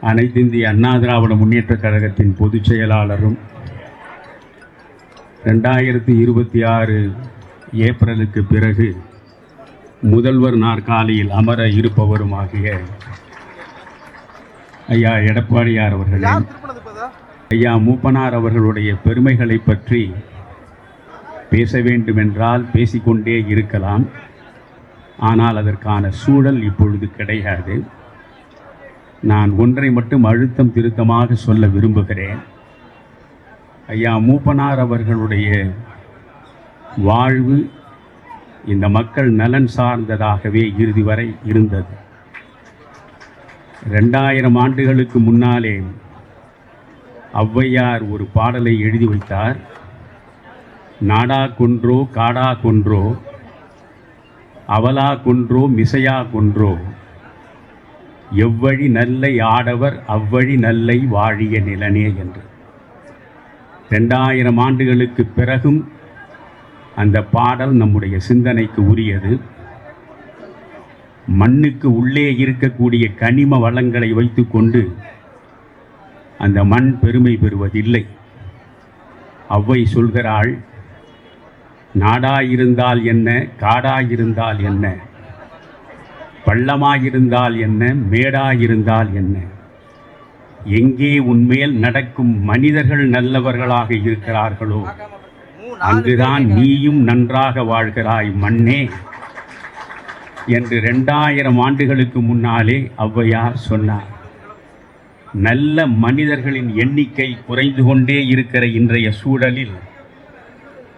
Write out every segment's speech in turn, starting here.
அனைத்து இந்திய அண்ணா திராவிட முன்னேற்றக் கழகத்தின் பொதுச் செயலாளரும் ரெண்டாயிரத்தி இருபத்தி ஆறு ஏப்ரலுக்கு பிறகு முதல்வர் நாற்காலியில் அமர இருப்பவருமாகிய ஐயா எடப்பாடியார் அவர்களே. ஐயா மூப்பனார் அவர்களுடைய பெருமைகளை பற்றி பேச வேண்டுமென்றால் பேசிக்கொண்டே இருக்கலாம். ஆனால் அதற்கான சூழல் இப்பொழுது கிடையாது. நான் ஒன்றை மட்டும் அழுத்தம் திருத்தமாக சொல்ல விரும்புகிறேன். ஐயா மூப்பனார் அவர்களுடைய வாழ்வு இந்த மக்கள் நலன் சார்ந்ததாகவே இறுதி வரை இருந்தது. ரெண்டாயிரம் ஆண்டுகளுக்கு முன்னாலே ஔவையார் ஒரு பாடலை எழுதி வைத்தார். நாடா கொன்றோ காடா கொன்றோ அவலா கொன்றோ மிசையா கொன்றோ எவ்வழி நல்லை ஆடவர் அவ்வழி நல்லை வாழிய நிலனே என்று. ரெண்டாயிரம் ஆண்டுகளுக்கு பிறகும் அந்த பாடல் நம்முடைய சிந்தனைக்கு உரியது. மண்ணுக்கு உள்ளே இருக்கக்கூடிய கனிம வளங்களை வைத்துக்கொண்டு அந்த மண் பெருமை பெறுவதில்லை. அவ்வை சொல்கிறாள் நாடாயிருந்தால் என்ன காடாயிருந்தால் என்ன? பள்ளமாயிருந்தால் என்ன? மேடாயிருந்தால் என்ன? எங்கே உன்மேல் நடக்கும் மனிதர்கள் நல்லவர்களாக இருக்கிறார்களோ அங்குதான் நீயும் நன்றாக வாழ்கிறாய் மண்ணே என்று ரெண்டாயிரம் ஆண்டுகளுக்கு முன்னாலே ஔவையார் சொன்னார். நல்ல மனிதர்களின் எண்ணிக்கை குறைந்து கொண்டே இருக்கிற இன்றைய சூழலில்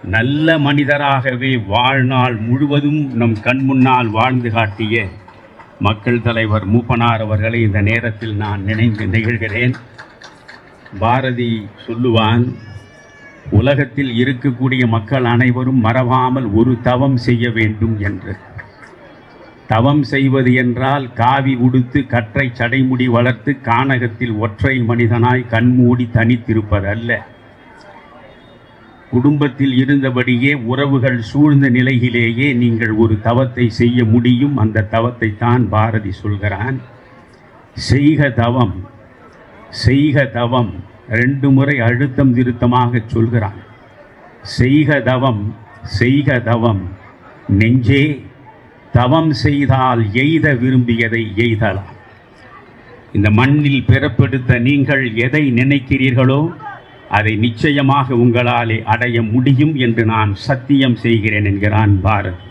நல்ல மனிதராகவே வாழ்நாள் முழுவதும் நம் கண் முன்னால் வாழ்ந்து காட்டிய மக்கள் தலைவர் மூப்பனார் அவர்களை இந்த நேரத்தில் நான் நினைந்து நிகழ்கிறேன். பாரதி சொல்லுவான் உலகத்தில் இருக்கக்கூடிய மக்கள் அனைவரும் மறவாமல் ஒரு தவம் செய்ய வேண்டும் என்று. தவம் செய்வது என்றால் காவி உடுத்து கற்றை சடைமுடி வளர்த்து கானகத்தில் ஒற்றை மனிதனாய் கண்மூடி தனித்திருப்பதல்ல. குடும்பத்தில் இருந்தபடியே உறவுகள் சூழ்ந்த நிலையிலேயே நீங்கள் ஒரு தவத்தை செய்ய முடியும். அந்த தவத்தை தான் பாரதி சொல்கிறான். செய்க தவம் செய்க தவம் ரெண்டு முறை அழுத்தம் திருத்தமாக சொல்கிறான். செய்க தவம் செய்க தவம் நெஞ்சே தவம் செய்தால் எய்த விரும்பியதை எய்தலாம். இந்த மண்ணில் பிறப்பெடுத்த நீங்கள் எதை நினைக்கிறீர்களோ அதை நிச்சயமாக உங்களாலே அடைய முடியும் என்று நான் சத்தியம் செய்கிறேன் என்கிறான் பாரத்.